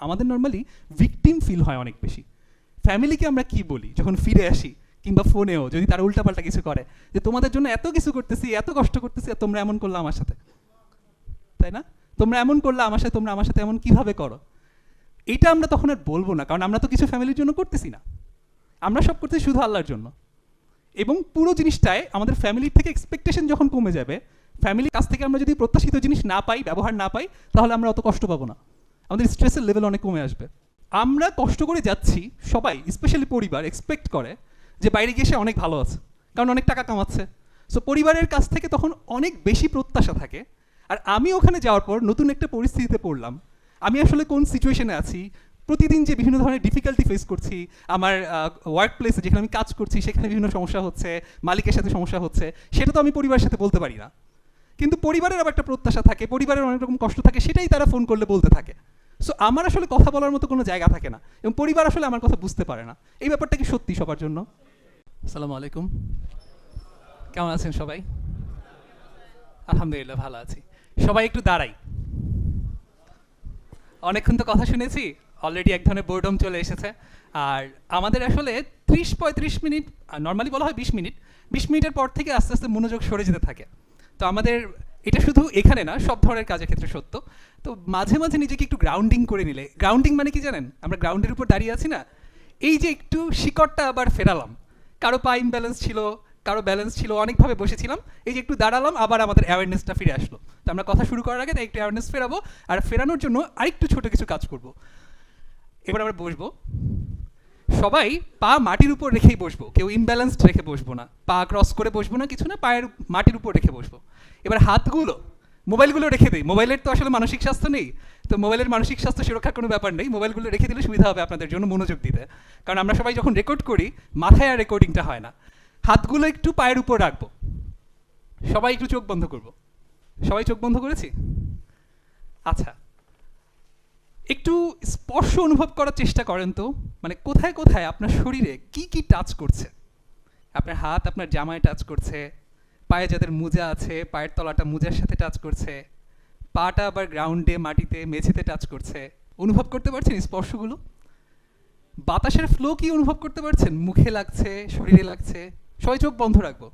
আমাদের normally victim feel হয় অনেক বেশি। ফ্যামিলিকে আমরা কি বলি? যখন ফিরে আসি, কিংবা ফোনেও যদি তারা উল্টাপাল্টা কিছু করে, যে তোমাদের জন্য এত কিছু করতেছি, এত কষ্ট করতেছি, আর তোমরা এমন করলে আমার সাথে। তাই না? তোমরা এমন করলে আমার সাথে, তোমরা আমার সাথে এমন কীভাবে করো? এটা আমরা তখন আর বলব না, কারণ আমরা তো কিছু ফ্যামিলির জন্য করতেছি না। আমরা সব করতেছি শুধু আল্লাহর জন্য। এবং পুরো জিনিসটায় আমাদের ফ্যামিলির থেকে এক্সপেকটেশন যখন কমে যাবে ফ্যামিলির কাছ থেকে আমরা যদি প্রত্যাশিত জিনিস না পাই, ব্যবহার না পাই, তাহলে আমরা অত কষ্ট পাবো না। আমাদের স্ট্রেসের লেভেল অনেক কমে আসবে। আমরা কষ্ট করে যাচ্ছি, সবাই স্পেশালি পরিবার এক্সপেক্ট করে যে বাইরে গিয়ে সে অনেক ভালো আছে, কারণ অনেক টাকা কামাচ্ছে। সো পরিবারের কাছ থেকে তখন অনেক বেশি প্রত্যাশা থাকে। আর আমি ওখানে যাওয়ার পর নতুন একটা পরিস্থিতিতে পড়লাম। আমি আসলে কোন সিচুয়েশনে আছি, প্রতিদিন যে বিভিন্ন ধরনের ডিফিকাল্টি ফেস করছি, আমার ওয়ার্ক প্লেসে যেখানে আমি কাজ করছি, সেখানে বিভিন্ন সমস্যা হচ্ছে, মালিকের সাথে সমস্যা হচ্ছে, সেটা তো আমি পরিবারের সাথে বলতে পারি না। কিন্তু পরিবারের আবার একটা প্রত্যাশা থাকে, পরিবারের অনেক রকম কষ্ট থাকে, সেটাই তারা ফোন করলে বলতে থাকে। সো আমার আসলে কথা বলার মতো কোনো জায়গা থাকে না। এবং পরিবার আসলে আমার কথা বুঝতে পারে না। এই ব্যাপারটা কি সত্যি সবার জন্য? আসসালামু আলাইকুম। কেমন আছেন সবাই? আলহামদুলিল্লাহ, ভালো আছি। সবাই একটু দাঁড়াই। অনেকক্ষণ তো কথা শুনেছি অলরেডি এক ধরনের বোর্ডম চলে এসেছে। আর আমাদের আসলে ত্রিশ পঁয়ত্রিশ মিনিট নর্মালি বলা হয় বিশ মিনিট, বিশ মিনিটের পর থেকে আস্তে আস্তে মনোযোগ সরে যেতে থাকে। তো আমাদের এটা শুধু এখানে না, সব ধরনের কাজের ক্ষেত্রে সত্য। তো মাঝে মাঝে নিজেকে একটু গ্রাউন্ডিং করে নিলে গ্রাউন্ডিং মানে কি জানেন? আমরা গ্রাউন্ডের উপর দাঁড়িয়ে আছি না, এই যে একটু শিকড়টা আবার ফেরালাম। কারও পা ইমব্যালেন্স ছিল, কারও ব্যালেন্স ছিল, অনেকভাবে বসেছিলাম, এই যে একটু দাঁড়ালাম, আবার আমাদের অ্যাওয়ারনেসটা ফিরে আসলো। তো আমরা কথা শুরু করার আগে তাই একটু অ্যাওয়ারনেস ফেরাবো, আর ফেরানোর জন্য আরেকটু ছোট কিছু কাজ করব। এবার আমরা বসবো। সবাই পা মাটির উপর রেখেই বসবো, কেউ ইমব্যালেন্সড রেখে বসবো না। পা ক্রস করে বসবো না, কিছু না, পায়ের মাটির উপর রেখে বসবো। এবার হাতগুলো, মোবাইলগুলো রেখে দিই। মোবাইলের তো আসলে মানসিক স্বাস্থ্য নেই, তো মোবাইলের মানসিক স্বাস্থ্য সুরক্ষার কোনো ব্যাপার নেই। মোবাইলগুলো রেখে দিলে সুবিধা হবে আপনাদের জন্য মনোযোগ দিতে। কারণ আমরা সবাই যখন রেকর্ড করি, মাথায় আর রেকর্ডিংটা হয় না। হাতগুলো একটু পায়ের উপর রাখব। সবাই একটু চোখ বন্ধ করব। সবাই চোখ বন্ধ করেছি? আচ্ছা। একটু স্পর্শ অনুভব করার চেষ্টা করেন তো। মানে কোথায় কোথায় আপনার শরীরে কি কি টাচ করছে? আপনার হাত, আপনার জামায় টাচ করছে? পায়ে যাদের মোজা আছে, পায়ের তলাটা মোজার সাথে টাচ করছে, পাটা আবার গ্রাউন্ডে মাটিতে, মেঝেতে টাচ করছে। অনুভব করতে পারছেন স্পর্শগুলো? বাতাসের ফ্লো কি অনুভব করতে পারছেন? মুখে লাগছে, শরীরে লাগছে? সবাই চোখ বন্ধ রাখব।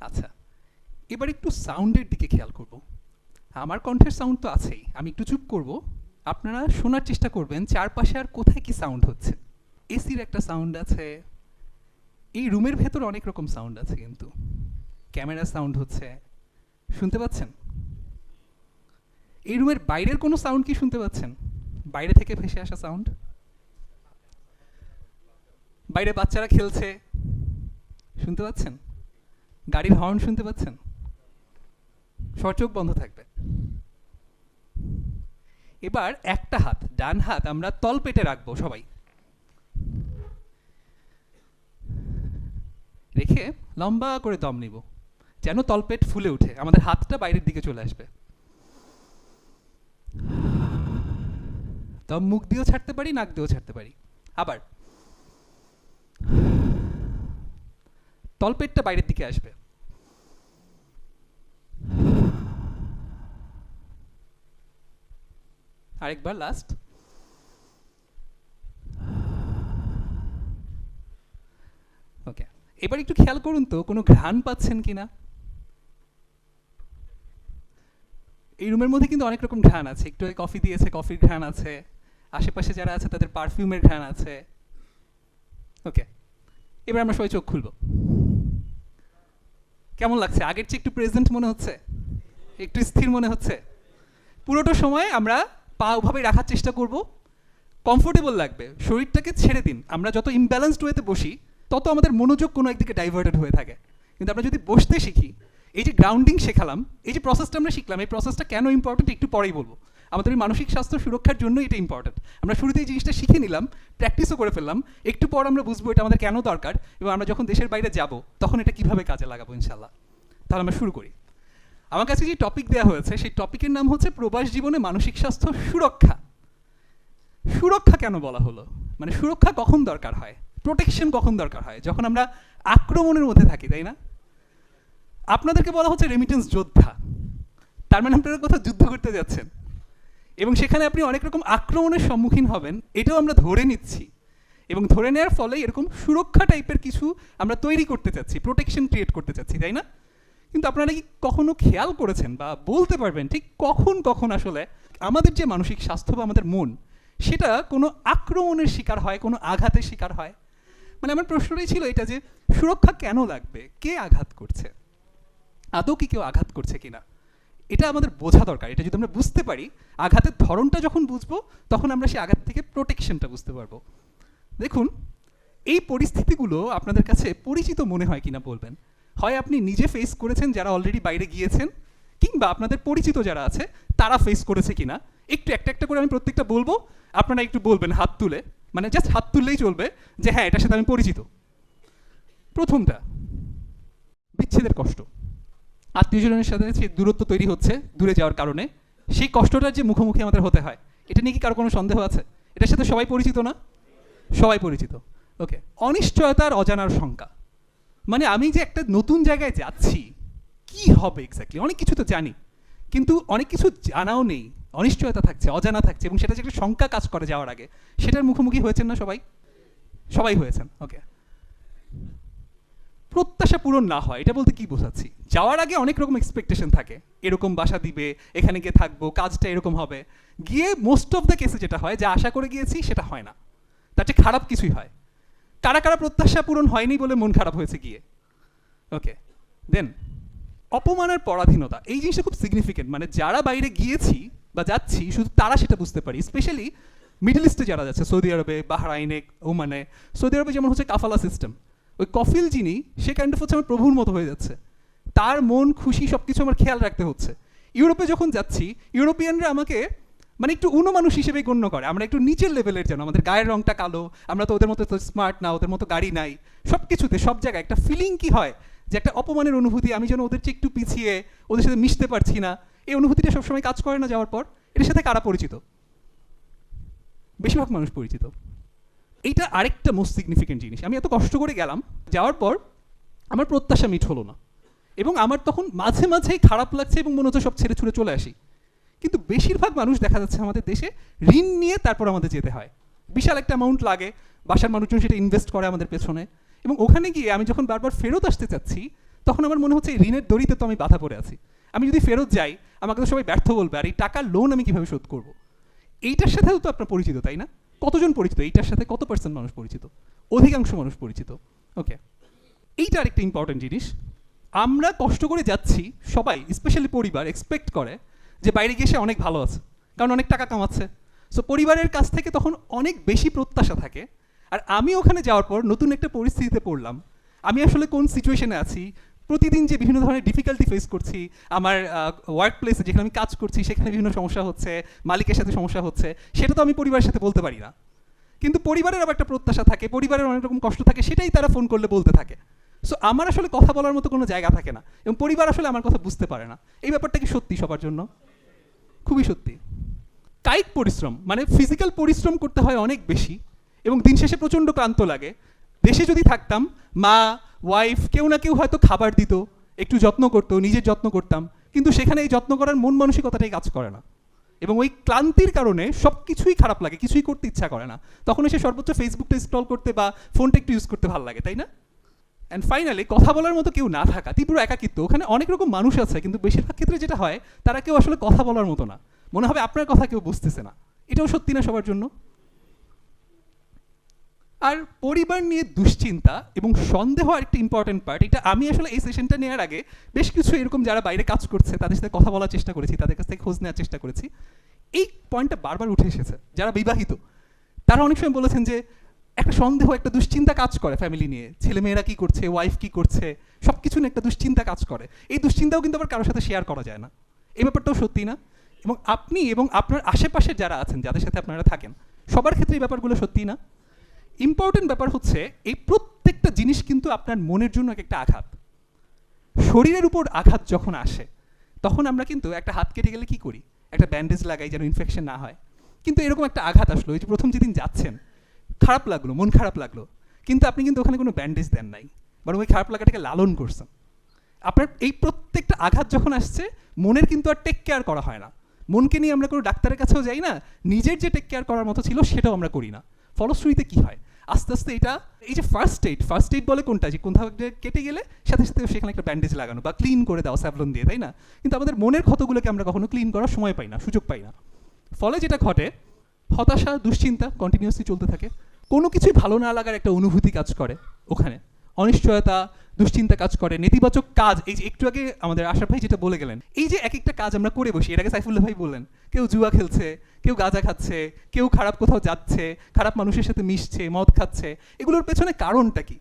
আচ্ছা এবার একটু সাউন্ডের দিকে খেয়াল করব। আমার কণ্ঠের সাউন্ড তো আছেই, আমি একটু চুপ করব। আপনারা শোনার চেষ্টা করবেন, চারপাশে আর কোথায় কি সাউন্ড হচ্ছে? এসির একটা সাউন্ড আছে। এই রুমের ভেতর অনেক রকম সাউন্ড আছে কিন্তু। ক্যামেরা সাউন্ড হচ্ছে। শুনতে পাচ্ছেন? এই রুমের বাইরের কোনো সাউন্ড কি শুনতে পাচ্ছেন? বাইরে থেকে ভেসে আসা সাউন্ড বাইরে বাচ্চারা খেলছে। শুনতে পাচ্ছেন? গাড়ির হর্ন শুনতে পাচ্ছেন? সচোখ বন্ধ থাকবে। এবার একটা হাত, ডান হাত আমরা তল পেটে রাখব সবাই। রেখে লম্বা করে দম নিব, যেন তলপেট ফুলে উঠে। আমাদের হাতটা বাইরের দিকে চলে আসবে। দম মুখ দিয়েও ছাড়তে পারি, নাক দিয়েও ছাড়তে পারি। আবার তলপেটটা বাইরের দিকে আসবে। আরেকবার লাস্ট ওকে এবার একটু খেয়াল করুন তো, কোনো ঘ্রাণ পাচ্ছেন কিনা? এই রুমের মধ্যে কিন্তু অনেক রকম ঘ্রাণ আছে। একটু কফি দিয়েছে কফির ঘ্রাণ আছে। আশেপাশে যারা আছে, তাদের পারফিউমের ঘ্রাণ আছে। ওকে এবার আমরা সবাই চোখ খুলবো। কেমন লাগছে? আগের চেয়ে একটু প্রেজেন্ট মনে হচ্ছে? একটু স্থির মনে হচ্ছে? পুরোটা সময় আমরা পা ওভাবে রাখার চেষ্টা করব। কমফোর্টেবল লাগবে। শরীরটাকে ছেড়ে দিন। আমরা যত ইমব্যালেন্সড ওয়েতে বসি তত আমাদের মনোযোগ কোনো একদিকে ডাইভার্টেড হয়ে থাকে। কিন্তু আমরা যদি বসতে শিখি, এই যে গ্রাউন্ডিং শেখালাম, এই যে প্রসেসটা আমরা শিখলাম, এই প্রসেসটা কেন ইম্পর্টেন্ট একটু পরেই বলব। আমাদের এই মানসিক স্বাস্থ্য সুরক্ষার জন্য এটা ইম্পর্টেন্ট আমরা শুরুতে এই জিনিসটা শিখে নিলাম প্র্যাকটিসও করে ফেললাম, একটু পর আমরা বুঝব এটা আমাদের কেন দরকার, এবং আমরা যখন দেশের বাইরে যাব, তখন এটা কীভাবে কাজে লাগাবো ইনশাল্লাহ তাহলে আমরা শুরু করি। আমার কাছে যে টপিক দেওয়া হয়েছে, সেই টপিকের নাম হচ্ছে প্রবাস জীবনে মানসিক স্বাস্থ্য সুরক্ষা। সুরক্ষা কেন বলা হলো? মানে সুরক্ষা কখন দরকার হয়? প্রোটেকশন কখন দরকার হয়? যখন আমরা আক্রমণের মধ্যে থাকি, তাই না? আপনাদেরকে বলা হচ্ছে রেমিটেন্স যোদ্ধা। তার মানে আপনারা কোথাও যুদ্ধ করতে যাচ্ছেন। এবং সেখানে আপনি অনেক রকম আক্রমণের সম্মুখীন হবেন, এটাও আমরা ধরে নিচ্ছি। এবং ধরে নেওয়ার ফলে এরকম সুরক্ষা টাইপের কিছু আমরা তৈরি করতে চাচ্ছি প্রোটেকশন ক্রিয়েট করতে চাচ্ছি, তাই না? কিন্তু আপনারা কি কখনো খেয়াল করেছেন বা বলতে পারবেন ঠিক কখন কখন আসলে আমাদের যে মানসিক স্বাস্থ্য বা আমাদের মন, সেটা কোনো আক্রমণের শিকার হয়, কোনো আঘাতের শিকার হয়? মানে আমার প্রশ্নটাই ছিল এটা যে সুরক্ষা কেন লাগবে? কে আঘাত করছে? আদৌ কি কেউ আঘাত করছে কিনা? এটা আমাদের বোঝা দরকার। এটা যদি আমরা বুঝতে পারি, আঘাতের ধরনটা যখন বুঝব, তখন আমরা সেই আঘাত থেকে প্রোটেকশনটা বুঝতে পারব। দেখুন, এই পরিস্থিতিগুলো আপনাদের কাছে পরিচিত মনে হয় কিনা বলবেন? হয় আপনি নিজে ফেস করেছেন যারা অলরেডি বাইরে গিয়েছেন, কিংবা আপনাদের পরিচিত যারা আছে, তারা ফেস করেছে কিনা? একটু একটা একটা করে আমি প্রত্যেকটা বলব। আপনারা একটু বলবেন হাত তুলে। মানে জাস্ট হাত তুললেই চলবে যে হ্যাঁ এটার সাথে আমি পরিচিত। প্রথমটা, বিচ্ছেদের কষ্ট। আত্মীয়জনের সাথে যে দূরত্ব তৈরি হচ্ছে দূরে যাওয়ার কারণে, সেই কষ্টটার যে মুখোমুখি আমাদের হতে হয়, এটা নিয়ে কি কারও কোনো সন্দেহ আছে? এটার সাথে সবাই পরিচিত না? সবাই পরিচিত। ওকে, অনিশ্চয়তার অজানার শঙ্কা। মানে আমি যে একটা নতুন জায়গায় যাচ্ছি, কি হবে এক্স্যাক্টলি অনেক কিছু তো জানি। কিন্তু অনেক কিছু জানাও নেই। অনিশ্চয়তা থাকছে, অজানা থাকছে এবং সেটা যে একটা শঙ্কা কাজ করে যাওয়ার আগে, সেটার মুখোমুখি হয়েছেন না সবাই? সবাই হয়েছেন ওকে প্রত্যাশা পূরণ না হয়, এটা বলতে কি বোঝাচ্ছি? যাওয়ার আগে অনেক রকম এক্সপেকটেশন থাকে, এরকম বাসা দিবে, এখানে গিয়ে থাকব, কাজটা এরকম হবে। গিয়ে মোস্ট অফ দ্য কেসে যেটা হয়, যা আশা করে গিয়েছি, সেটা হয় না। তার চেয়ে খারাপ কিছুই হয়। কারা কারা প্রত্যাশা পূরণ হয়নি বলে মন খারাপ হয়েছে গিয়ে? ওকে দেন অপমানের পরাধীনতা, এই জিনিসটা খুব সিগনিফিকেন্ট মানে যারা বাইরে গিয়েছি বা যাচ্ছি, শুধু তারা সেটা বুঝতে পারি। স্পেশালি মিডল ইস্টে যারা যাচ্ছে সৌদি আরবে বাহরাইনে ওমানে সৌদি আরবে যেমন হচ্ছে কাফালা সিস্টেম ওই কফিল যিনি, সে কাইন্ড অফ হচ্ছে আমার প্রভুর মতো হয়ে যাচ্ছে। তার মন, খুশি সব কিছু আমার খেয়াল রাখতে হচ্ছে। ইউরোপে যখন যাচ্ছি, ইউরোপিয়ানরা আমাকে মানে একটু মানুষ হিসেবে গণ্য করে। আমরা একটু নিচের লেভেলের যেন, আমাদের গায়ের রংটা কালো, আমরা তো ওদের মতো স্মার্ট না, ওদের মতো গাড়ি নাই। সব কিছুতে সব জায়গায় একটা ফিলিং কি হয়? যে একটা অপমানের অনুভূতি, আমি যেন ওদের চেয়ে একটু পিছিয়ে, ওদের সাথে মিশতে পারছি না, এই অনুভূতিটা সবসময় কাজ করে না যাওয়ার পর এটার সাথে কারা পরিচিত? বেশিরভাগ মানুষ পরিচিত। এইটা আরেকটা মোস্ট সিগনিফিকেন্ট জিনিস। আমি এত কষ্ট করে গেলাম, যাওয়ার পর আমার প্রত্যাশা মিট হলো না। এবং আমার তখন মাঝে মাঝেই খারাপ লাগছে এবং মনে হচ্ছে সব ছেড়ে ছুড়ে চলে আসি। কিন্তু বেশিরভাগ মানুষ দেখা যাচ্ছে আমাদের দেশে ঋণ নিয়ে তারপর আমাদের যেতে হয়। বিশাল একটা অ্যামাউন্ট লাগে, বাসার মানুষজন সেটা ইনভেস্ট করে আমাদের পেছনে। এবং ওখানে গিয়ে আমি যখন বারবার ফেরত আসতে চাচ্ছি, তখন আমার মনে হচ্ছে ঋণের দড়িতে তো আমি বাধা পড়ে আছি। আমি যদি ফেরত যাই, আমাকে তো সবাই ব্যর্থ বলবে, আর এই টাকার লোন আমি কীভাবে শোধ করব? এইটার সাথেও তো আপনার পরিচিত, তাই না? কতজন পরিচিত? এইটার সাথে কত পার্সেন্ট মানুষ পরিচিত? অধিকাংশ মানুষ পরিচিত। ওকে এইটা আরেকটা ইম্পর্টেন্ট জিনিস। আমরা কষ্ট করে যাচ্ছি, সবাই স্পেশালি পরিবার এক্সপেক্ট করে যে বাইরে গিয়ে সে অনেক ভালো আছে, কারণ অনেক টাকা কামাচ্ছে। সো পরিবারের কাছ থেকে তখন অনেক বেশি প্রত্যাশা থাকে আর আমি ওখানে যাওয়ার পর নতুন একটা পরিস্থিতিতে পড়লাম। আমি আসলে কোন সিচুয়েশনে আছি? প্রতিদিন যে বিভিন্ন ধরনের ডিফিকাল্টি ফেস করছি, আমার ওয়ার্ক প্লেসে যেখানে আমি কাজ করছি, সেখানে বিভিন্ন সমস্যা হচ্ছে, মালিকের সাথে সমস্যা হচ্ছে, সেটা তো আমি পরিবারের সাথে বলতে পারি না। কিন্তু পরিবারের আবার একটা প্রত্যাশা থাকে, পরিবারের অনেক রকম কষ্ট থাকে, সেটাই তারা ফোন করলে বলতে থাকে। সো আমার আসলে কথা বলার মতো কোনো জায়গা থাকে না এবং পরিবার আসলে আমার কথা বুঝতে পারে না। এই ব্যাপারটা কি সত্যি সবার জন্য? খুবই সত্যি। কায়িক পরিশ্রম মানে ফিজিক্যাল পরিশ্রম করতে হয় অনেক বেশি। এবং দিন শেষে প্রচণ্ড ক্লান্ত লাগে। দেশে যদি থাকতাম, মা ওয়াইফ কেউ না কেউ হয়তো খাবার দিত, একটু যত্ন করতো, নিজের যত্ন করতাম। কিন্তু সেখানে এই যত্ন করার মন মানসিকতাটাই কাজ করে না। এবং ওই ক্লান্তির কারণে সব কিছুই খারাপ লাগে, কিছুই করতে ইচ্ছা করে না। তখন এসে সর্বোচ্চ ফেসবুকটা ইনস্টল করতে বা ফোনটা একটু ইউজ করতে ভালো লাগে, তাই না? অ্যান্ড ফাইনালি কথা বলার মতো কেউ না থাকা, তীব্র একাকিত্ব। ওখানে অনেক রকম মানুষ আছে, কিন্তু বেশিরভাগ ক্ষেত্রে যেটা হয়, তারা কেউ আসলে কথা বলার মতো না। মনে হবে আপনার কথা কেউ বুঝতেছে না। এটাও সত্যি না সবার জন্য? আর পরিবার নিয়ে দুশ্চিন্তা এবং সন্দেহ আরেকটা ইম্পর্টেন্ট পার্ট এটা আমি আসলে এই সেশনটা নেওয়ার আগে বেশ কিছু এরকম যারা বাইরে কাজ করছে, তাদের সাথে কথা বলার চেষ্টা করেছি, তাদের কাছ থেকে খোঁজ নেওয়ার চেষ্টা করেছি। এই পয়েন্টটা বারবার উঠে এসেছে, যারা বিবাহিত, তারা অনেক সময় বলেছেন যে, একটা সন্দেহ, একটা দুশ্চিন্তা কাজ করে ফ্যামিলি নিয়ে। ছেলে মেয়েরা কী করছে ওয়াইফ কী করছে সব কিছু নিয়ে একটা দুশ্চিন্তা কাজ করে। এই দুশ্চিন্তাও কিন্তু আবার কারোর সাথে শেয়ার করা যায় না। এই ব্যাপারটাও সত্যি না। এবং আপনি এবং আপনার আশেপাশে যারা আছেন, যাদের সাথে আপনারা থাকেন, সবার ক্ষেত্রে এই ব্যাপারগুলো সত্যি না। ইম্পর্টেন্ট ব্যাপার হচ্ছে, এই প্রত্যেকটা জিনিস কিন্তু আপনার মনের জন্য এক একটা আঘাত। শরীরের উপর আঘাত যখন আসে, তখন আমরা কিন্তু একটা হাত কেটে গেলে কি করি? একটা ব্যান্ডেজ লাগাই যেন ইনফেকশন না হয়। কিন্তু এরকম একটা আঘাত আসলো ওই যে প্রথম যেদিন যাচ্ছেন, খারাপ লাগল, মন খারাপ লাগল, কিন্তু আপনি কিন্তু ওখানে কোনো ব্যান্ডেজ দেন নাই, বরং ওই খারাপ লাগাটাকে লালন করছেন। আপনার এই প্রত্যেকটা আঘাত যখন আসছে, মনের কিন্তু আর টেক কেয়ার করা হয় না। মনকে নিয়ে আমরা কোনো ডাক্তারের কাছেও যাই না, নিজের যে টেক কেয়ার করার মতো ছিল, সেটাও আমরা করি না। ফলশ্রুতিতে কী হয়? আস্তে আস্তে এটা, এই যে ফার্স্ট এইড ফার্স্ট এইড বলে কোনটা? যে কোথাও কেটে গেলে সাথে সাথে সেখানে একটা ব্যান্ডেজ লাগানো বা ক্লিন করে দেওয়া, স্যাভলন দিয়ে, তাই না? কিন্তু আমাদের মনের ক্ষতগুলোকে আমরা কখনো ক্লিন করার সময় পাই না, সুযোগ পাই না। ফলে যেটা ঘটে, হতাশা, দুশ্চিন্তা কন্টিনিউয়াসলি চলতে থাকে। কোনো কিছুই ভালো না লাগার একটা অনুভূতি কাজ করে ওখানে। অনিশ্চয়তা, দুশ্চিন্তা কাজ করে, নেতিবাচক কাজ, এই যে একটু আগে আমাদের আশার ভাই যেটা বলে গেলেন, এই যে এক একটা কাজ আমরা করে বসি আগে সাইফুল্লাহ ভাই বললেন, কেউ জুয়া খেলছে, কেউ গাঁজা খাচ্ছে, কেউ খারাপ কোথাও যাচ্ছে, খারাপ মানুষের সাথে মিশছে, মদ খাচ্ছে, এগুলোর পেছনে কারণটা কি?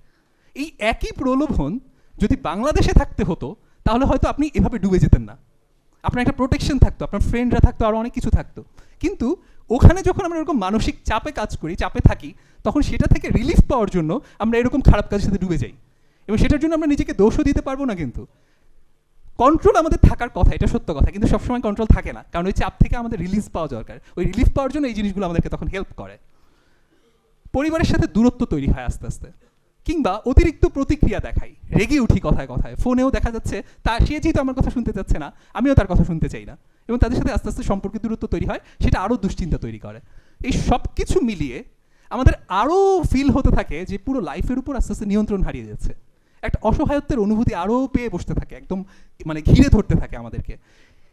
এই একই প্রলোভন যদি বাংলাদেশে থাকতে হতো, তাহলে হয়তো আপনি এভাবে ডুবে যেতেন না। আপনার একটা প্রোটেকশন থাকতো, আপনার ফ্রেন্ডরা থাকতো আরও অনেক কিছু থাকতো। কিন্তু ওখানে যখন আমরা এরকম মানসিক চাপে কাজ করি, চাপে থাকি, তখন সেটা থেকে রিলিফ পাওয়ার জন্য আমরা এরকম খারাপ কাজের সাথে ডুবে যাই। এবং সেটার জন্য আমরা নিজেকে দোষও দিতে পারব না কিন্তু। কন্ট্রোল আমাদের থাকার কথা, এটা সত্য কথা, কিন্তু সবসময় কন্ট্রোল থাকে না। কারণ ওই চাপ থেকে আমাদের রিলিজ পাওয়া দরকার। ওই রিলিফ পাওয়ার জন্য এই জিনিসগুলো আমাদেরকে তখন হেল্প করে। পরিবারের সাথে দূরত্ব তৈরি হয় আস্তে আস্তে। কিংবা অতিরিক্ত প্রতিক্রিয়া দেখাই। রেগে উঠি কথায় কথায়। ফোনেও দেখা যাচ্ছে, তা সে যেহেতু আমার কথা শুনতে চাচ্ছে না, আমিও তার কথা শুনতে চাই না। এবং তাদের সাথে আস্তে আস্তে সম্পর্কের দূরত্ব তৈরি হয়, সেটা আরও দুশ্চিন্তা তৈরি করে। এই সব কিছু মিলিয়ে আমাদের আরও ফিল হতে থাকে যে পুরো লাইফের উপর আস্তে আস্তে নিয়ন্ত্রণ হারিয়ে যাচ্ছে। একটা অসহায়ত্বের অনুভূতি আরও পেয়ে বসতে থাকে, একদম মানে ঘিরে ধরতে থাকে আমাদেরকে।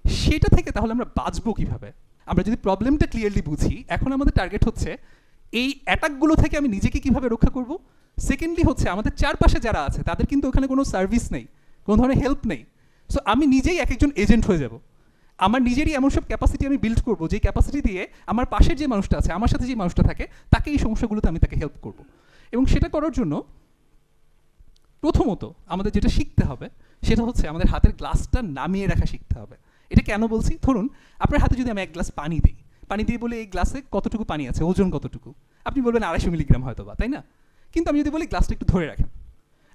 সেটা থেকে তাহলে আমরা বাঁচবো কীভাবে? আমরা যদি প্রবলেমটা ক্লিয়ারলি বুঝি, এখন আমাদের টার্গেট হচ্ছে এই অ্যাটাকগুলো থেকে আমি নিজেকে কীভাবে রক্ষা করব? সেকেন্ডলি হচ্ছে আমাদের চারপাশে যারা আছে, তাদের কিন্তু ওখানে কোনো সার্ভিস নেই, কোনো ধরনের হেল্প নেই। সো আমি নিজেই এক একজন এজেন্ট হয়ে যাব। আমার নিজেরই এমন সব ক্যাপাসিটি আমি বিল্ড করব যে ক্যাপাসিটি দিয়ে আমার পাশের যে মানুষটা আছে, আমার সাথে যে মানুষটা থাকে, তাকে এই সমস্যাগুলোতে আমি তাকে হেল্প করব। এবং সেটা করার জন্য প্রথমত আমাদের যেটা শিখতে হবে, সেটা হচ্ছে আমাদের হাতের গ্লাসটা নামিয়ে রাখা শিখতে হবে। এটা কেন বলছি? ধরুন, আপনার হাতে যদি আমি এক গ্লাস পানি দিই, পানি দিয়ে বলে এই গ্লাসে কতটুকু পানি আছে, ওজন কতটুকু? আপনি বলবেন আড়াইশো মিলিগ্রাম হয়তো বা, তাই না? কিন্তু আমি যদি বলি গ্লাসটা একটু ধরে রাখেন,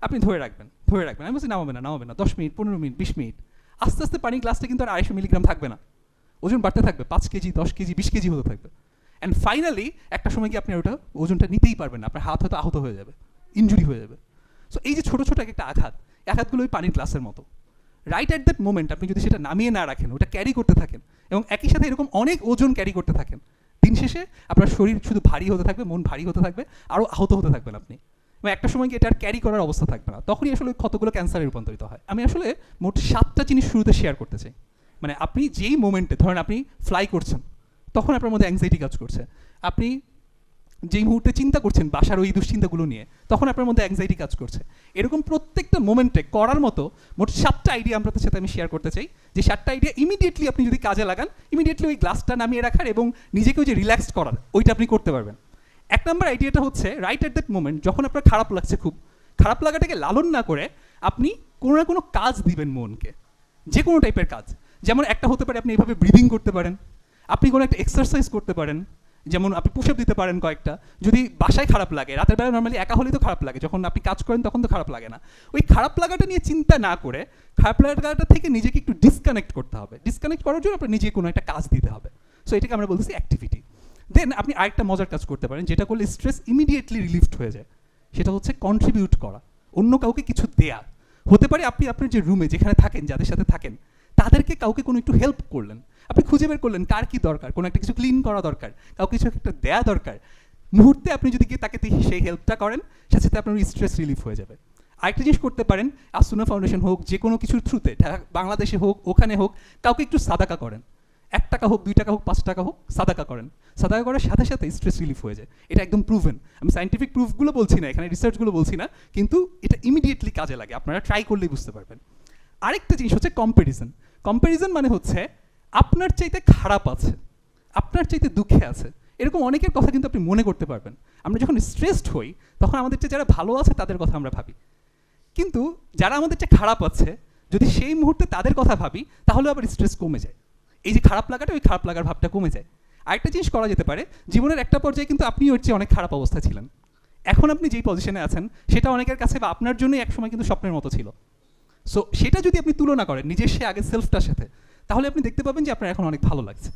আপনি ধরে রাখবেন ধরে রাখবেন। আমি বলছি নামাবে না নামাবে না, দশ মিনিট, পনেরো মিনিট, বিশ মিনিট আস্তে আস্তে পানি গ্লাসটা কিন্তু আর আড়াইশো মিলিগ্রাম থাকবে না। ওজন বাড়তে থাকবে, পাঁচ কেজি, দশ কেজি, বিশ কেজি হতে থাকবে। অ্যান্ড ফাইনালি একটা সময় গিয়ে আপনি ওটা ওজনটা নিতেই পারবেন না, আপনার হাত হয়তো আহত হয়ে যাবে ইনজুরি হয়ে যাবে। সো এই যে ছোটো ছোটো একটা আঘাত আঘাতগুলো ওই পানির গ্লাসের মতো। রাইট অ্যাট দ্যাট মোমেন্ট আপনি যদি সেটা নামিয়ে না রাখেন, ওটা ক্যারি করতে থাকেন, এবং একই সাথে এরকম অনেক ওজন ক্যারি করতে থাকেন, দিন শেষে আপনার শরীর শুধু ভারী হতে থাকবে, মন ভারী হতে থাকবে, আরও আহত হতে থাকবেন আপনি। এবং একটা সময় এটা আর ক্যারি করার অবস্থা থাকবে না। তখনই আসলে ক্ষতগুলো ক্যান্সারে রূপান্তরিত হয়। আমি আসলে মোট সাতটা জিনিস শুরুতে শেয়ার করতে চাই। মানে আপনি যেই মোমেন্টে ধরেন আপনি ফ্লাই করছেন, তখন আপনার মধ্যে অ্যাংজাইটি কাজ করছে। আপনি যেই মুহূর্তে চিন্তা করছেন বাসার ওই দুশ্চিন্তাগুলো নিয়ে, তখন আপনার মধ্যে অ্যাংজাইটি কাজ করছে। এরকম প্রত্যেকটা মোমেন্টে করার মতো মোট সাতটা আইডিয়া আপনাদের সাথে আমি শেয়ার করতে চাই। যে সাতটা আইডিয়া ইমিডিয়েটলি আপনি যদি কাজে লাগান ইমিডিয়েটলি ওই গ্লাসটা নামিয়ে রাখার এবং নিজেকে ওই যে রিল্যাক্সড করার, ওইটা আপনি করতে পারবেন। এক নম্বর আইডিয়াটা হচ্ছে রাইট অ্যাট দ্যাট মোমেন্ট যখন আপনার খারাপ লাগছে খুব, খারাপ লাগাটাকে লালন না করে আপনি কোনো না কোনো কাজ দিবেন মনকে, যে কোনো টাইপের কাজ। যেমন একটা হতে পারে আপনি এইভাবে ব্রিদিং করতে পারেন, আপনি কোনো একটা এক্সারসাইজ করতে পারেন, যেমন আপনি পুশ দিতে পারেন কয়েকটা, যদি বাসায় খারাপ লাগে, রাতের বেলা নর্মালি একা হলেই তো খারাপ লাগে, যখন আপনি কাজ করেন তখন তো খারাপ লাগে না। ওই খারাপ লাগাটা নিয়ে চিন্তা না করে খারাপ লাগাটা থেকে নিজেকে একটু ডিসকানেক্ট করতে হবে। ডিসকানেক্ট করার জন্য আপনার নিজেকে কোনো একটা কাজ দিতে হবে। সো এটাকে আমরা বলতেছি অ্যাক্টিভিটি দেন আপনি আরেকটা মজার কাজ করতে পারেন, যেটা করলে স্ট্রেস ইমিডিয়েটলি রিলিফড হয়ে যায়। সেটা হচ্ছে কন্ট্রিবিউট করা। অন্য কাউকে কিছু দেয়া। হতে পারে আপনি আপনার যে রুমে যেখানে থাকেন, যাদের সাথে থাকেন, তাদেরকে কাউকে কোনো একটু হেল্প করলেন। আপনি খুঁজে বের করলেন কার কি দরকার, কোনো একটা কিছু ক্লিন করা দরকার, কাউকে কিছু একটা দেয়া দরকার। মুহূর্তে আপনি যদি গিয়ে তাকে সেই হেল্পটা করেন, সাথে সাথে আপনার স্ট্রেস রিলিফ হয়ে যাবে। আরেকটা জিনিস করতে পারেন আসুনা ফাউন্ডেশন হোক যে কোনো কিছুর থ্রুতে বাংলাদেশে হোক, ওখানে হোক, কাউকে একটু সাদাকা করেন। এক টাকা হোক, দুই টাকা হোক, পাঁচ টাকা হোক, সাদাকা করেন। সাদাকা করার সাথে সাথে স্ট্রেস রিলিফ হয়ে যায়। এটা একদম প্রুভেন আমি সাইন্টিফিক প্রুফগুলো বলছি না, এখানে রিসার্চগুলো বলছি না, কিন্তু এটা ইমিডিয়েটলি কাজে লাগে। আপনারা ট্রাই করলেই বুঝতে পারবেন। আরেকটা জিনিস হচ্ছে কম্প্যারিজন কম্প্যারিজন মানে হচ্ছে আপনার চাইতে খারাপ আছে, আপনার চাইতে দুঃখে আছে। এরকম অনেকের কথা কিন্তু আপনি মনে করতে পারবেন। আমরা যখন স্ট্রেসড হই, তখন আমাদের চেয়ে যারা ভালো আছে, তাদের কথা আমরা ভাবি। কিন্তু যারা আমাদের চেয়ে খারাপ আছে, যদি সেই মুহূর্তে তাদের কথা ভাবি, তাহলে আবার স্ট্রেস কমে যায়। এই যে খারাপ লাগাটা, ওই খারাপ লাগার ভাবটা কমে যায়। আরেকটা জিনিস করা যেতে পারে, জীবনের একটা পর্যায়ে কিন্তু আপনি ওর চেয়ে অনেক খারাপ অবস্থা ছিলেন। এখন আপনি যেই পজিশনে আছেন, সেটা অনেকের কাছে বা আপনার জন্যই একসময় কিন্তু স্বপ্নের মতো ছিল। সো সেটা যদি আপনি তুলনা করেন, নিজের সে আগের সেলফটার সাথে, তাহলে আপনি দেখতে পাবেন যে আপনার এখন অনেক ভালো লাগছে।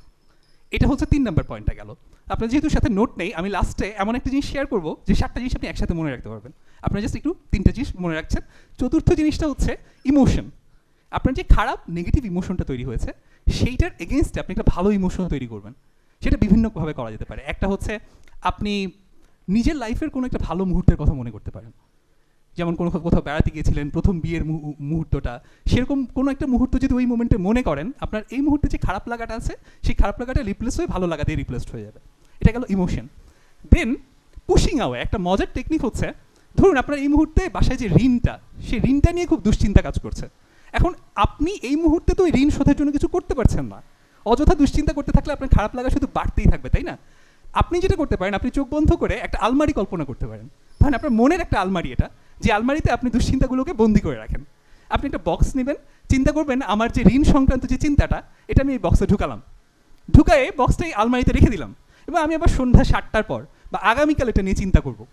এটা হচ্ছে তিন নম্বর পয়েন্টটা গেল। আপনার যেহেতু সাথে নোট নেই, আমি লাস্টে এমন একটা জিনিস শেয়ার করব, যে সাতটা জিনিস আপনি একসাথে মনে রাখতে পারবেন। আপনারা জাস্ট একটু তিনটা জিনিস মনে রাখছেন। চতুর্থ জিনিসটা হচ্ছে ইমোশন আপনার যে খারাপ নেগেটিভ ইমোশনটা তৈরি হয়েছে, সেইটার এগেনস্টে আপনি একটা ভালো ইমোশন তৈরি করবেন। সেটা বিভিন্নভাবে করা যেতে পারে। একটা হচ্ছে, আপনি নিজের লাইফের কোনো একটা ভালো মুহূর্তের কথা মনে করতে পারেন। যেমন কোনো কোথাও বেড়াতে গিয়েছিলেন, প্রথম বিয়ের মুহূ- মুহূর্তটা, সেরকম কোনো একটা মুহূর্ত যদি ওই মোমেন্টে মনে করেন, আপনার এই মুহূর্তে যে খারাপ লাগাটা আছে, সেই খারাপ লাগাটা রিপ্লেস হয়ে ভালো লাগাতে রিপ্লেসড হয়ে যাবে। এটা গেল ইমোশন দেন পুশিং আওয়ে একটা মজার টেকনিক হচ্ছে, ধরুন আপনার এই মুহূর্তে বাসায় যে ঋণটা, সেই ঋণটা নিয়ে খুব দুশ্চিন্তা কাজ করছে। এখন আপনি এই মুহূর্তে তো ঋণ শোধের জন্য কিছু করতে পারছেন না। অযথা দুশ্চিন্তা করতে থাকলে আপনার খারাপ লাগা শুধু বাড়তেই থাকবে, তাই না? আপনি যেটা করতে পারেন, আপনি চোখ বন্ধ করে একটা আলমারি কল্পনা করতে পারেন। ধরেন আপনার মনের একটা আলমারি এটা, যে আলমারিতে আপনি দুশ্চিন্তাগুলোকে বন্দি করে রাখেন। আপনি একটা বক্স নেবেন, চিন্তা করবেন আমার যে ঋণ সংক্রান্ত যে চিন্তাটা, এটা আমি এই বক্সে ঢুকালাম। ঢুকায়ে বক্সটা এই আলমারিতে রেখে দিলাম। এবং আমি আবার সন্ধ্যা সাতটার পর বা আগামীকাল এটা নিয়ে চিন্তা করব।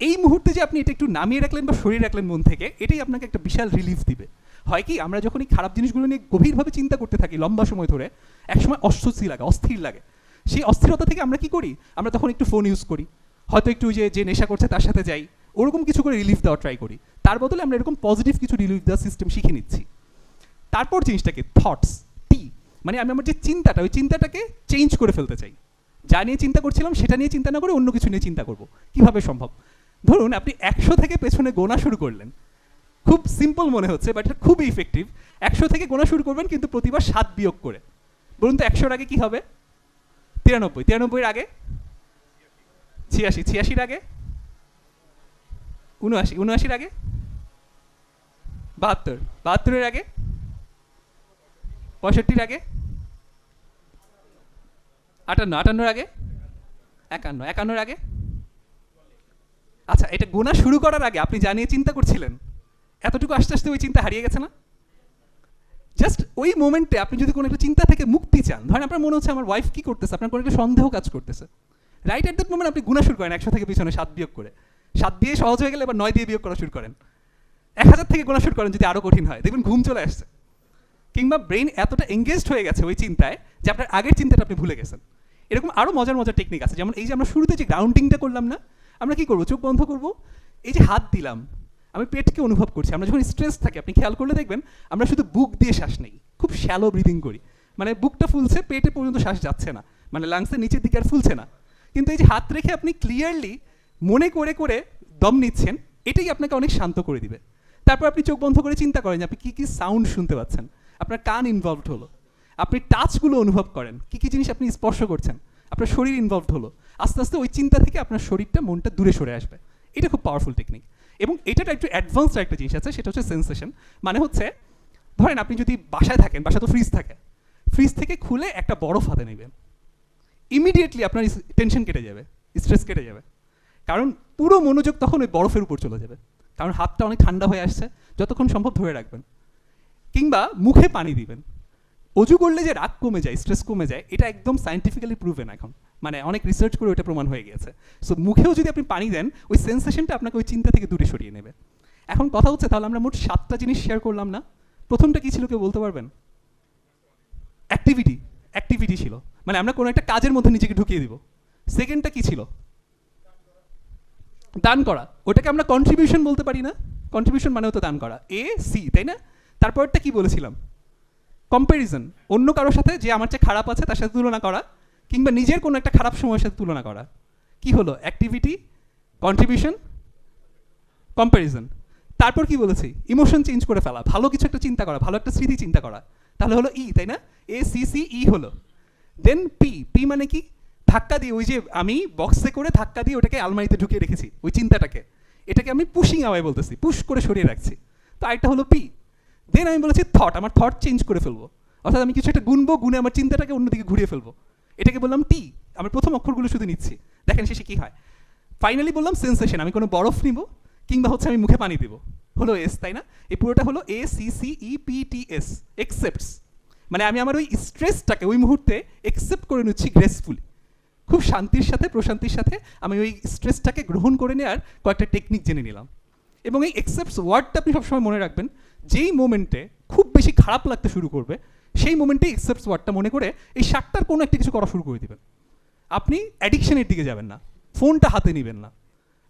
এই মুহূর্তে যে আপনি এটা একটু নামিয়ে রাখলেন বা সরিয়ে রাখলেন মন থেকে, এটাই আপনাকে একটা বিশাল রিলিফ দিবে। হয় কি আমরা যখন এই খারাপ জিনিসগুলো নিয়ে গভীরভাবে চিন্তা করতে থাকি লম্বা সময় ধরে, একসময় অস্বস্তি লাগে, অস্থির লাগে। সেই অস্থিরতা থেকে আমরা কি করি? আমরা তখন একটু ফোন ইউজ করি। হয়তো একটু যে যে নেশা করছে তার সাথে যাই। ওরকম কিছু করে রিলিফ দেওয়া ট্রাই করি। তার বদলে আমরা এরকম পজিটিভ কিছু রিলিফ দেওয়ার সিস্টেম শিখে নিচ্ছি। তারপর জিনিসটাকে থটস টি মানে আমি আমার যে চিন্তাটা, ওই চিন্তাটাকে চেঞ্জ করে ফেলতে চাই। যা নিয়ে চিন্তা করছিলাম, সেটা নিয়ে চিন্তা না করে অন্য কিছু নিয়ে চিন্তা করব। কীভাবে সম্ভব? ধরুন, আপনি একশো থেকে পেছনে গোনা শুরু করলেন। খুব সিম্পল মনে হচ্ছে বাট এটা খুবই ইফেক্টিভ একশো থেকে গোনা শুরু করবেন, কিন্তু প্রতিবার সাত বিয়োগ করে। বলুন তো, একশোর আগে কি হবে? তিরানব্বই। তিরানব্বইয়ের আগে? ছিয়াশি। ছিয়াশির আগে? উনআশি। উনআশির আগে? বাহাত্তর। বাহাত্তরের আগে? পঁয়ষট্টির আগে? আটান্ন। আটান্নর আগে? একান্ন। একান্নর আগে? আচ্ছা এটা গোনা শুরু করার আগে আপনি জানিয়ে চিন্তা করছিলেন এতটুকু আস্তে আস্তে ওই চিন্তা হারিয়ে গেছে না? জাস্ট ওই মোমেন্টে আপনি যদি কোনো একটা চিন্তা থেকে মুক্তি চান, ধরেন আপনার মনে হচ্ছে আমার ওয়াইফ কি করতেছে, আপনার কোনো একটা সন্দেহ কাজ করতেছে। রাইট অ্যাট দ্যাট মোমেন্ট আপনি গুণা শুরু করেন, একশো থেকে পিছনে সাত বিয়োগ করে। সাত দিয়ে সহজ হয়ে গেলে এবার নয় দিয়ে বিয়োগ করা শুরু করেন। এক হাজার থেকে গোনা শুরু করেন যদি আরও কঠিন হয়। দেখবেন ঘুম চলে আসছে। কিংবা ব্রেন এতটা এঙ্গেজড হয়ে গেছে ওই চিন্তায় যে আপনার আগের চিন্তাটা আপনি ভুলে গেছেন। এরকম আরও মজার মজার টেকনিক আছে। যেমন এই যে আমরা শুরুতে যে গ্রাউন্ডিংটা করলাম না, আমরা কি করব? চোখ বন্ধ করব। এই যে হাত দিলাম আমি পেটকে অনুভব করছি। আমরা যখন স্ট্রেস থাকে, আপনি খেয়াল করলে দেখবেন, আমরা শুধু বুক দিয়ে শ্বাস নেই, খুব শ্যালো ব্রিদিং করি। মানে বুকটা ফুলছে, পেটে পর্যন্ত শ্বাস যাচ্ছে না। মানে লাংসের নিচের দিকে আর ফুলছে না। কিন্তু এই যে হাত রেখে আপনি ক্লিয়ারলি মনে করে করে দম নিচ্ছেন, এটাই আপনাকে অনেক শান্ত করে দিবে। তারপর আপনি চোখ বন্ধ করে চিন্তা করেন আপনি কী কী সাউন্ড শুনতে পাচ্ছেন। আপনার কান ইনভলভড হলো। আপনি টাচগুলো অনুভব করেন। কী কী জিনিস আপনি স্পর্শ করছেন। আপনার শরীর ইনভলভড হলো। আস্তে আস্তে ওই চিন্তা থেকে আপনার শরীরটা মনটা দূরে সরে আসবে। এটা খুব পাওয়ারফুল টেকনিক এবং এটার একটু অ্যাডভান্সড একটা জিনিস আছে, সেটা হচ্ছে সেন্সেশন মানে হচ্ছে, ধরেন আপনি যদি বাসায় থাকেন বাসা তো ফ্রিজ থাকে ফ্রিজ থেকে খুলে একটা বরফ হাতে নেবেন ইমিডিয়েটলি আপনার টেনশন কেটে যাবে স্ট্রেস কেটে যাবে। কারণ পুরো মনোযোগ তখন ওই বরফের উপর চলে যাবে। কারণ হাতটা অনেক ঠান্ডা হয়ে আসছে, যতক্ষণ সম্ভব ধরে রাখবেন। কিংবা মুখে পানি দিবেন। অজু করলে যে রাগ কমে যায় স্ট্রেস কমে যায়, এটা একদম সাইন্টিফিক্যালি প্রুভেন এখন। মানে অনেক রিসার্চ করে ওটা প্রমাণ হয়ে গেছে সো মুখেও যদি আপনি পানি দেন, ওই সেন্সেশনটা আপনাকে ওই চিন্তা থেকে দূরে সরিয়ে নেবে। এখন কথা হচ্ছে, তাহলে আমরা মোট সাতটা জিনিস শেয়ার করলাম না? প্রথমটা কি ছিল কেউ বলতে পারবেন? অ্যাক্টিভিটি অ্যাক্টিভিটি ছিল। মানে আমরা কোনো একটা কাজের মধ্যে নিজেকে ঢুকিয়ে দিব। সেকেন্ডটা কি ছিল? দান করা। ওটাকে আমরা কন্ট্রিবিউশন বলতে পারি না। কন্ট্রিবিউশন মানে হতো দান করা। এ সি তাই না? তারপরটা কি বলেছিলাম? কম্প্যারিজন অন্য কারোর সাথে যে আমার চেয়ে খারাপ আছে, তার সাথে তুলনা করা। কিংবা নিজের কোনো একটা খারাপ সময়ের সাথে তুলনা করা। কি হলো? অ্যাক্টিভিটি কন্ট্রিবিউশন কম্প্যারিজন তারপর কি বলেছি? ইমোশন চেঞ্জ করে ফেলা। ভালো কিছু একটা চিন্তা করা, ভালো একটা স্মৃতি চিন্তা করা। তাহলে হলো ই তাই না? এ সি সি ই হলো। দেন পি পি মানে কি? ধাক্কা দিয়ে ওই যে আমি বক্সে করে ধাক্কা দিয়ে ওটাকে আলমারিতে ঢুকিয়ে রেখেছি, ওই চিন্তাটাকে। এটাকে আমি পুশিং আওয়াই বলতেছি পুশ করে সরিয়ে রাখছি। তো আরেকটা হলো পি দেন আমি বলেছি থট আমার থট চেঞ্জ করে ফেলব। অর্থাৎ আমি কিছু একটা গুনবো, গুনে আমার চিন্তাটাকে অন্যদিকে ঘুরিয়ে ফেলব। এটাকে বললাম টি আমি প্রথম অক্ষরগুলো শুধু নিচ্ছি। দেখেন শেষে কী হয়। ফাইনালি বললাম সেন্সেশন আমি কোনো বরফ নিব, কিংবা হচ্ছে আমি মুখে পানি দেব। হলো এস তাই না? এই পুরোটা হলো A C C E P T S accepts মানে আমি আমার ওই স্ট্রেসটাকে ওই মুহূর্তে একসেপ্ট করে নিচ্ছি গ্রেসফুলি খুব শান্তির সাথে, প্রশান্তির সাথে আমি ওই স্ট্রেসটাকে গ্রহণ করে নেওয়ার কয়েকটা টেকনিক জেনে নিলাম। এবং এই একসেপ্টস ওয়ার্ডটা আপনি সবসময় মনে রাখবেন, যেই মোমেন্টে খুব বেশি খারাপ লাগতে শুরু করবে সেই মোমেন্টেই একসেপ্টস ওয়ার্ডটা মনে করে এই সাতটার কোনো একটা কিছু করা শুরু করে দিবেন। আপনি অ্যাডিকশনের দিকে যাবেন না ফোনটা হাতে নেবেন না।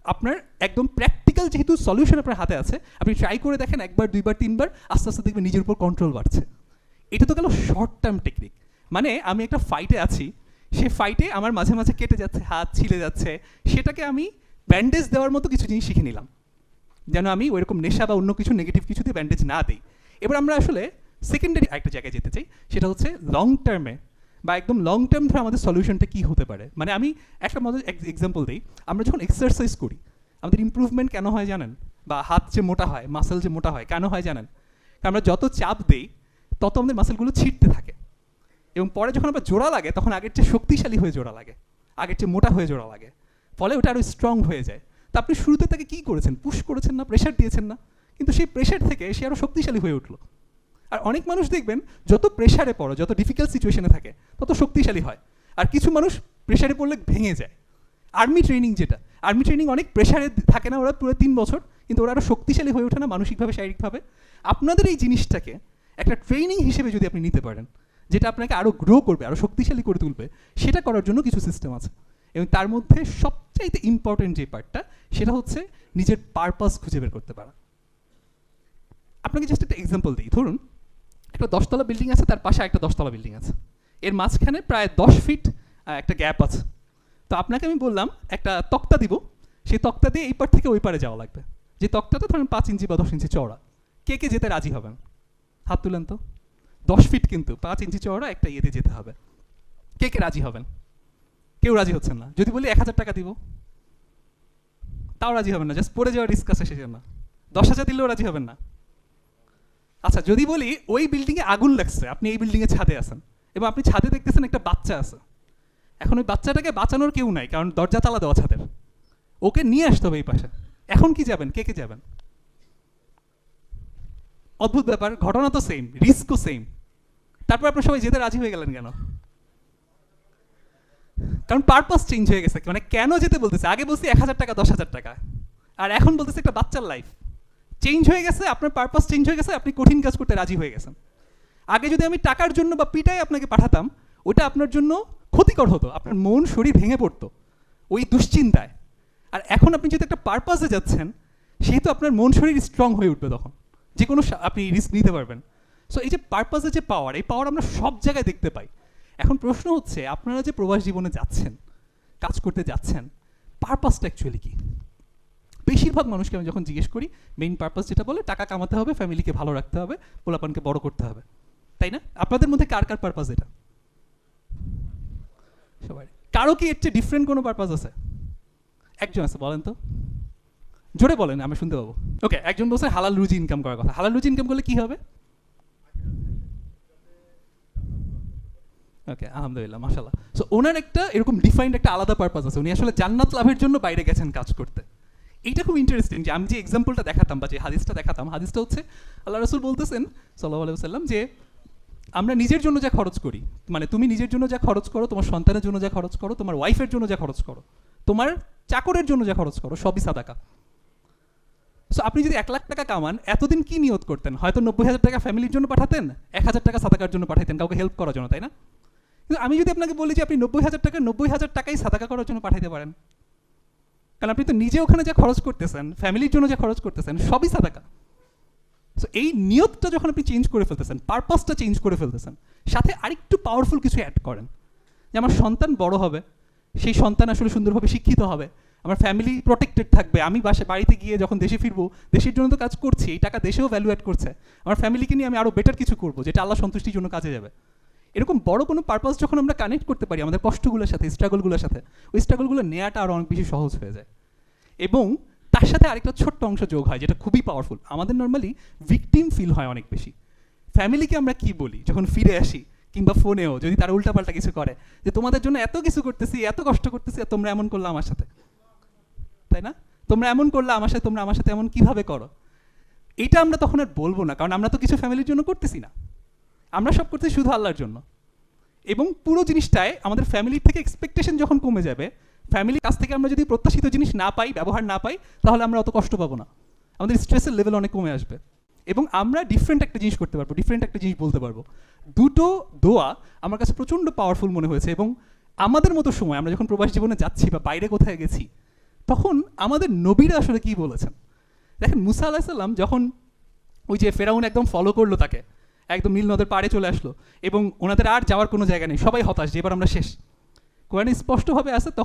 আপনার একদম প্র্যাকটিক্যাল যেহেতু সলিউশন আপনার হাতে আছে, আপনি ট্রাই করে দেখেন একবার, দুইবার, তিনবার, আস্তে আস্তে দেখবেন নিজের উপর কন্ট্রোল বাড়ছে। এটা তো গেল শর্ট টার্ম টেকনিক মানে আমি একটা ফাইটে আছি সে ফাইটে আমার মাঝে মাঝে কেটে যাচ্ছে, হাত ছিলে যাচ্ছে, সেটাকে আমি ব্যান্ডেজ দেওয়ার মতো কিছু জিনিস শিখে নিলাম। যেন আমি ওইরকম নেশা বা অন্য কিছু নেগেটিভ কিছুতে ব্যান্ডেজ না দিই। এবার আমরা আসলে সেকেন্ডারি একটা জায়গায় যেতে চাই, সেটা হচ্ছে লং টার্মে বা একদম লং টার্ম ধরে আমাদের সলিউশনটা কী হতে পারে? মানে আমি একটা মজার এক্সাম্পল দিই। আমরা যখন এক্সারসাইজ করি, আমাদের ইমপ্রুভমেন্ট কেন হয় জানেন? বা হাত যে মোটা হয় মাসেল যে মোটা হয়, কেন হয় জানেন? আমরা যত চাপ দেই, তত আমাদের মাসেলগুলো ছিটতে থাকে। এবং পরে যখন আবার জোড়া লাগে, তখন আগের চেয়ে শক্তিশালী হয়ে জোড়া লাগে। আগের চেয়ে মোটা হয়ে জোড়া লাগে। ফলে ওটা আরও স্ট্রং হয়ে যায়। তা আপনি শুরুতে তাকে কী করেছেন? পুশ করেছেন না? প্রেশার দিয়েছেন না? কিন্তু সেই প্রেশার থেকে সে আরও শক্তিশালী হয়ে উঠল। আর অনেক মানুষ দেখবেন, যত প্রেশারে পড়ো, যত ডিফিকাল্ট সিচুয়েশনে থাকে, তত শক্তিশালী হয়। আর কিছু মানুষ প্রেশারে পড়লে ভেঙে যায়। আর্মি ট্রেনিং যেটা আর্মি ট্রেনিং অনেক প্রেশারে থাকে না, ওরা পুরো তিন বছর, কিন্তু ওরা আরও শক্তিশালী হয়ে ওঠে না, মানসিকভাবে, শারীরিকভাবে। আপনাদের এই জিনিসটাকে একটা ট্রেনিং হিসেবে যদি আপনি নিতে পারেন, যেটা আপনাকে আরও গ্রো করবে আরও শক্তিশালী করে তুলবে, সেটা করার জন্য কিছু সিস্টেম আছে। এবং তার মধ্যে সবচাইতে ইম্পর্টেন্ট যে পার্টটা সেটা হচ্ছে নিজের পারপাস খুঁজে বের করতে পারা। আপনাকে জাস্ট একটা এক্সাম্পল দিই। ধরুন একটা দশতলা বিল্ডিং আছে, তার পাশে একটা দশতলা বিল্ডিং আছে। এর মাঝখানে প্রায় দশ ফিট একটা গ্যাপ আছে। তো আপনাকে আমি বললাম, একটা তক্তা দিব। সেই তক্তা দিয়ে এই পার থেকে ওই পারে যাওয়া লাগবে। যে তক্তাটা ধরেন পাঁচ ইঞ্চি বা দশ ইঞ্চি চওড়া। কে কে যেতে রাজি হবেন? হাত তুলেন তো। দশ ফিট কিন্তু, পাঁচ ইঞ্চি চওড়া একটা ইয়েতে যেতে হবে। কে কে রাজি হবেন? কেউ রাজি হচ্ছেন না। যদি বলি এক হাজার টাকা দিব। তাও রাজি হবেন না, জাস্ট পড়ে যাওয়ার রিস্ক আছে সেই জন্য দশ হাজার দিলেও রাজি হবেন না। আচ্ছা যদি বলি ওই বিল্ডিংয়ে আগুন লাগছে, আপনি এই বিল্ডিংয়ে ছাদে আছেন, এবং আপনি ছাদে দেখতেছেন একটা বাচ্চা আছে। এখন ওই বাচ্চাটাকে বাঁচানোর কেউ নাই, কারণ দরজা তালা দেওয়া ছাদের। ওকে নিয়ে আসতে হবে এই পাশে। এখন কি যাবেন? কে কে যাবেন? অদ্ভুত ব্যাপার, ঘটনা তো সেম রিস্কও সেম তারপর আপনার সবাই যেতে রাজি হয়ে গেলেন কেন? কারণ পারপাস চেঞ্জ হয়ে গেছে। মানে কেন যেতে বলতেছে? আগে বলছি এক হাজার টাকা, দশ হাজার টাকা। আর এখন বলতেছে একটা বাচ্চার লাইফ চেঞ্জ হয়ে গেছে, আপনার পারপাস চেঞ্জ হয়ে গেছে, আপনি কঠিন কাজ করতে রাজি হয়ে গেছেন। আগে যদি আমি টাকার জন্য বা পিটাই আপনাকে পাঠাতাম, ওটা আপনার জন্য ক্ষতিকর হতো, আপনার মন, শরীর ভেঙে পড়তো, ওই দুশ্চিন্তায়। আর এখন আপনি যদি একটা পারপাসে যাচ্ছেন, সেহেতু আপনার মন, শরীর স্ট্রং হয়ে উঠবে তখন। যে কোনো আপনি রিস্ক নিতে পারবেন। সো এই যে পারপাসের যে পাওয়ার এই পাওয়ার আমরা সব জায়গায় দেখতে পাই। এখন প্রশ্ন হচ্ছে, আপনারা যে প্রবাস জীবনে যাচ্ছেন, কাজ করতে যাচ্ছেন পারপাসটা অ্যাকচুয়ালি কী? বেশিরভাগ মানুষকে আমি যখন জিজ্ঞেস করি মেইন পারপাস যেটা বলে, টাকা কামাতে হবে ফ্যামিলিকে ভালো রাখতে হবে, পোলাপানকে বড় করতে হবে। তাই না? আপনাদের মধ্যে কার কার পারপাস এটা? সবাই। কারও কি এর চেয়ে ডিফারেন্ট কোনো পারপাস আছে? একজন আছে, বলেন তো। জোরে বলেন, আমি শুনতে পাবো। ওকে একজন বলছে হালাল রুজি ইনকাম করার কথা। হালাল রুজি ইনকাম করলে কি হবে? ওকে আলহামদুলিল্লাহ মাশাল্লাহ সো ওনার একটা এরকম ডিফাইন্ড একটা আলাদা পারপাস আছে। উনি আসলে জান্নাত লাভের জন্য বাইরে গেছেন কাজ করতে। এইটা খুব ইন্টারেস্টিং যে আমি যে এক্সাম্পলটা দেখাতাম বা যে হাদিসটা দেখাতাম, হাদিসটা হচ্ছে আল্লাহ রসুল বলতেছেন সাল্লাহ আলাইহি সাল্লাম যে আমরা নিজের জন্য যা খরচ করি মানে তুমি নিজের জন্য যা খরচ করো, তোমার সন্তানের জন্য যা খরচ করো, তোমার ওয়াইফের জন্য যা খরচ করো, তোমার চাকরের জন্য যা খরচ করো, সবই সাদাকা। সো আপনি যদি এক লাখ টাকা কামান, এতদিন কি নিয়ত করতেন? হয়তো নব্বই হাজার টাকা ফ্যামিলির জন্য পাঠাতেন, এক হাজার টাকা সাদাকার জন্য পাঠাতেন, কাউকে হেল্প করার জন্য, তাই না? কিন্তু আমি যদি আপনাকে বলি যে আপনি নব্বই হাজার টাকা, নব্বই হাজার টাকাই সাদাকা করার জন্য পাঠাতে পারেন কারণ আপনি তো নিজে ওখানে যা খরচ করতেছেন, ফ্যামিলির জন্য যা খরচ করতেছেন, সবই সাদাকা সো এই নিয়তটা যখন আপনি চেঞ্জ করে ফেলতেছেন পারপাসটা চেঞ্জ করে ফেলতেছেন, সাথে আরেকটু পাওয়ারফুল কিছু অ্যাড করেন। যে আমার সন্তান বড় হবে, সেই সন্তান আসলে সুন্দরভাবে শিক্ষিত হবে, আমার ফ্যামিলি প্রোটেক্টেড থাকবে, আমি বাসে, বাড়িতে গিয়ে যখন দেশে ফিরবো, দেশের জন্য তো কাজ করছি, এই টাকা দেশেও ভ্যালু অ্যাড করছে, আমার ফ্যামিলিকে নিয়ে আমি আরও বেটার কিছু করব, যেটা আল্লাহ সন্তুষ্টির জন্য কাজে যাবে। এরকম বড় কোনো পারপাস যখন আমরা কানেক্ট করতে পারি আমাদের কষ্টগুলোর সাথে স্ট্রাগলগুলোর সাথে, ওই স্ট্রাগলগুলো নেওয়াটা আরও অনেক বেশি সহজ হয়ে যায়। এবং তার সাথে আরেকটা ছোট্ট অংশ যোগ হয়, যেটা খুবই পাওয়ারফুল আমাদের নর্মালি ভিকটিম ফিল হয় অনেক বেশি। ফ্যামিলিকে আমরা কি বলি? যখন ফিরে আসি, কিংবা ফোনেও যদি তারা উল্টাপাল্টা কিছু করে, যে তোমাদের জন্য এত কিছু করতেছি, এত কষ্ট করতেছি, আর তোমরা এমন করলে আমার সাথে। তাই না? তোমরা এমন করলে আমার সাথে, তোমরা আমার সাথে এমন কীভাবে করো? এটা আমরা তখন আর বলব না, কারণ আমরা তো কিছু ফ্যামিলির জন্য করতেছি না। আমরা সব করতেছি শুধু আল্লাহর জন্য। এবং পুরো জিনিসটায় আমাদের ফ্যামিলির থেকে এক্সপেকটেশন যখন কমে যাবে ফ্যামিলির কাছ থেকে আমরা যদি প্রত্যাশিত জিনিস না পাই, ব্যবহার না পাই, তাহলে আমরা অত কষ্ট পাবো না। আমাদের স্ট্রেসের লেভেল অনেক কমে আসবে। এবং আমরা ডিফারেন্ট একটা জিনিস করতে পারব ডিফারেন্ট একটা জিনিস বলতে পারব। দুটো দোয়া আমার কাছে প্রচণ্ড পাওয়ারফুল মনে হয়েছে এবং আমাদের মতো সময়, আমরা যখন প্রবাস জীবনে যাচ্ছি বা বাইরে কোথায় গেছি, তখন আমাদের নবীরা আসলে কি বলেছেন? দেখেন মুসা আলাহিসাল্লাম যখন ওই যে ফেরাউন একদম ফলো করল তাকে একদম নীল নদের পাড়ে চলে আসলো এবং ওনাদের আর যাওয়ার কোনো জায়গা নেই। সবাই হতাশ যে এবার আমরা শেষ। কোরআনে স্পষ্টভাবে আছে, তখন